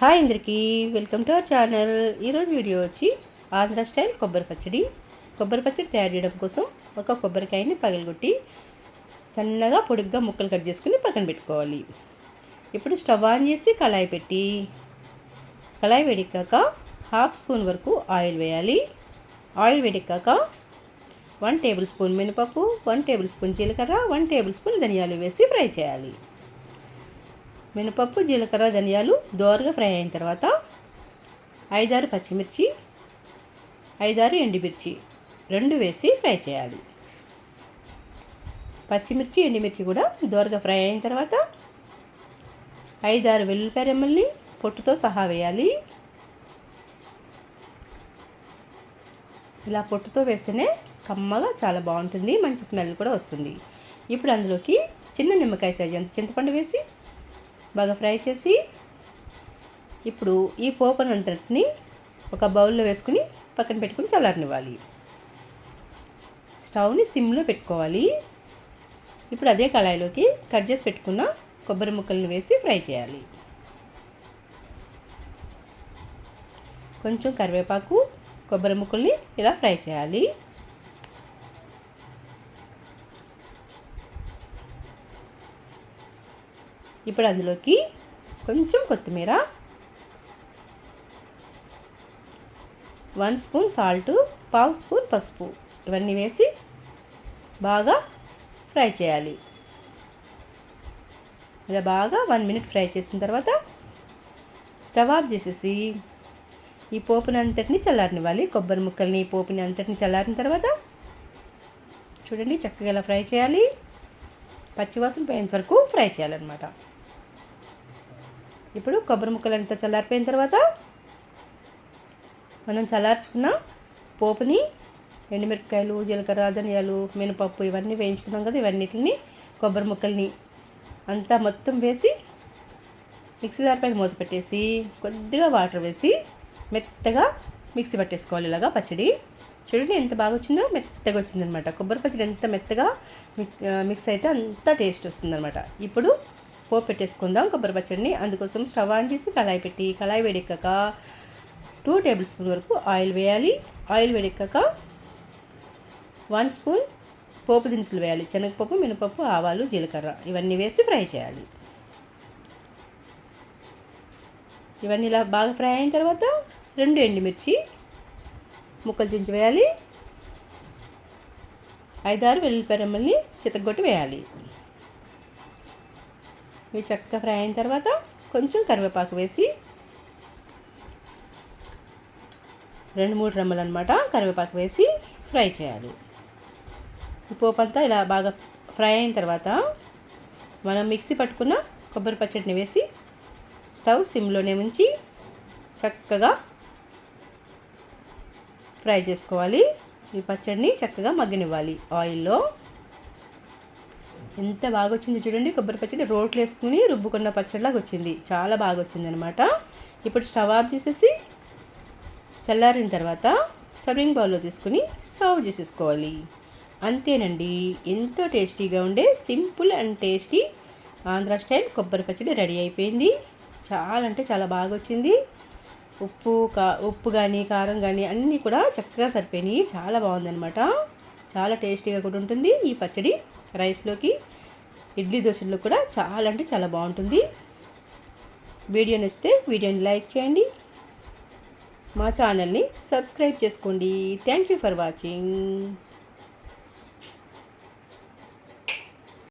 Hi అందరికీ welcome to our channel. ఈరోజు video వచ్చి ఆంధ్ర స్టైల్ కొబ్బరి పచ్చడి. కొబ్బరి పచ్చడి తయారు చేయడం కోసం ఒక కొబ్బరికాయని పగలగొట్టి సన్నగా పొడుగ్గా ముక్కలు కట్ చేసుకుని పక్కన పెట్టుకోవాలి. ఇప్పుడు స్టవ్ ఆన్ చేసి కళాయి పెట్టి కళాయి వేడెక్కాక హాఫ్ స్పూన్ వరకు ఆయిల్ వేయాలి. ఆయిల్ వేడెక్కాక వన్ టేబుల్ స్పూన్ మినపప్పు వన్ టేబుల్ స్పూన్ జీలకర్ర వన్ టేబుల్ స్పూన్ ధనియాలు వేసి ఫ్రై చేయాలి. మినపప్పు జీలకర్ర ధనియాలు దోరగా ఫ్రై అయిన తర్వాత ఐదారు పచ్చిమిర్చి ఐదారు ఎండుమిర్చి రెండు వేసి ఫ్రై చేయాలి. పచ్చిమిర్చి ఎండుమిర్చి కూడా దోరగా ఫ్రై అయిన తర్వాత ఐదారు వెల్లుల్లిపాయ రెమ్మల్ని పొట్టుతో సహా వేయాలి. ఇలా పొట్టుతో వేస్తేనే కమ్మగా చాలా బాగుంటుంది మంచి స్మెల్ కూడా వస్తుంది. ఇప్పుడు అందులోకి చిన్న నిమ్మకాయ సైజ్ అంత చింతపండు వేసి బాగా ఫ్రై చేసి ఇప్పుడు ఈ పోపన్ అంతటిని ఒక బౌల్లో వేసుకుని పక్కన పెట్టుకుని చల్లారనివ్వాలి. స్టవ్ని సిమ్లో పెట్టుకోవాలి. ఇప్పుడు అదే కళాయిలోకి కట్ చేసి పెట్టుకున్న కొబ్బరి ముక్కలను వేసి ఫ్రై చేయాలి. కొంచెం కరివేపాకు కొబ్బరి ముక్కల్ని ఇలా ఫ్రై చేయాలి. ఇప్పుడు అందులోకి కొంచెం కొత్తిమీర వన్ స్పూన్ సాల్ట్ పావు స్పూన్ పసుపు. ఇవన్నీ వేసి బాగా ఫ్రై చేయాలి. ఇలా బాగా వన్ మినిట్ ఫ్రై చేసిన తర్వాత స్టవ్ ఆఫ్ చేసేసి ఈ పోపుని అంతటిని చల్లారనివ్వాలి. కొబ్బరి ముక్కల్ని పోపుని అంతటిని చల్లారిన తర్వాత చూడండి చక్కగా ఇలా ఫ్రై చేయాలి. పచ్చివాసన పోయేంత వరకు ఫ్రై చేయాలన్నమాట. ఇప్పుడు కొబ్బరి ముక్కలు అంతా చల్లారిపోయిన తర్వాత మనం చల్లార్చుకున్న పోపుని ఎండుమిరపకాయలు జీలకర్ర ధనియాలు మినపప్పు ఇవన్నీ వేయించుకున్నాం కదా ఇవన్నిటిని కొబ్బరి ముక్కల్ని అంతా మొత్తం వేసి మిక్సీ దారిపైన మూత పెట్టేసి కొద్దిగా వాటర్ వేసి మెత్తగా మిక్సీ పట్టేసుకోవాలి. ఇలాగా పచ్చడి. చూడండి ఎంత బాగా వచ్చిందో మెత్తగా వచ్చిందనమాట కొబ్బరి పచ్చడి ఎంత మెత్తగా మిక్స్ అయితే అంత టేస్ట్ వస్తుందనమాట ఇప్పుడు పోపు పెట్టేసుకుందాం కొబ్బరి పచ్చడిని. అందుకోసం స్టవ్ ఆన్ చేసి కళాయి పెట్టి కళాయి వేడెక్కాక టూ టేబుల్ స్పూన్ వరకు ఆయిల్ వేయాలి. ఆయిల్ వేడెక్కాక వన్ స్పూన్ పోపు దినుసులు వేయాలి. శనగపప్పు మినపప్పు ఆవాలు జీలకర్ర ఇవన్నీ వేసి ఫ్రై చేయాలి. ఇవన్నీ ఇలా బాగా ఫ్రై అయిన తర్వాత రెండు ఎండుమిర్చి ముక్కలు చించి వేయాలి. ఐదారు వెల్లుల్లిపాయ రెమ్మల్ని చితగొట్టి వేయాలి. ఇవి చక్కగా ఫ్రై అయిన తర్వాత కొంచెం కరివేపాకు వేసి రెండు మూడు రెమ్మలు అనమాట కరివేపాకు వేసి ఫ్రై చేయాలి. ఈ అంతా ఇలా బాగా ఫ్రై అయిన తర్వాత మనం మిక్సీ పట్టుకున్న కొబ్బరి పచ్చడిని వేసి స్టవ్ సిమ్లోనే ఉంచి చక్కగా ఫ్రై చేసుకోవాలి. ఈ పచ్చడిని చక్కగా మగ్గనివ్వాలి. ఆయిల్లో ఎంత బాగా వచ్చింది చూడండి. కొబ్బరి పచ్చడి రోట్లు వేసుకుని రుబ్బుకున్న పచ్చడిలాగా వచ్చింది. చాలా బాగా వచ్చింది అనమాట ఇప్పుడు స్టవ్ ఆఫ్ చేసేసి చల్లారిన తర్వాత సర్వింగ్ బౌల్లో తీసుకుని సర్వ్ చేసేసుకోవాలి. అంతేనండి. ఎంతో టేస్టీగా ఉండే simple and tasty Andhra style కొబ్బరి పచ్చడి రెడీ అయిపోయింది. చాలా అంటే చాలా బాగా వచ్చింది ఉప్పు కా ఉప్పు కానీ కారం కానీ అన్నీ కూడా చక్కగా సరిపోయినాయి. చాలా బాగుందనమాట చాలా టేస్టీగా కూడా ఉంటుంది ఈ పచ్చడి. రైస్లోకి ఇడ్లీ దోశల్లో కూడా చాలా అంటే చాలా బాగుంటుంది. వీడియో నచ్చితే వీడియోని లైక్ చేయండి. మా ఛానల్ని సబ్స్క్రైబ్ చేసుకోండి. Thank you for watching.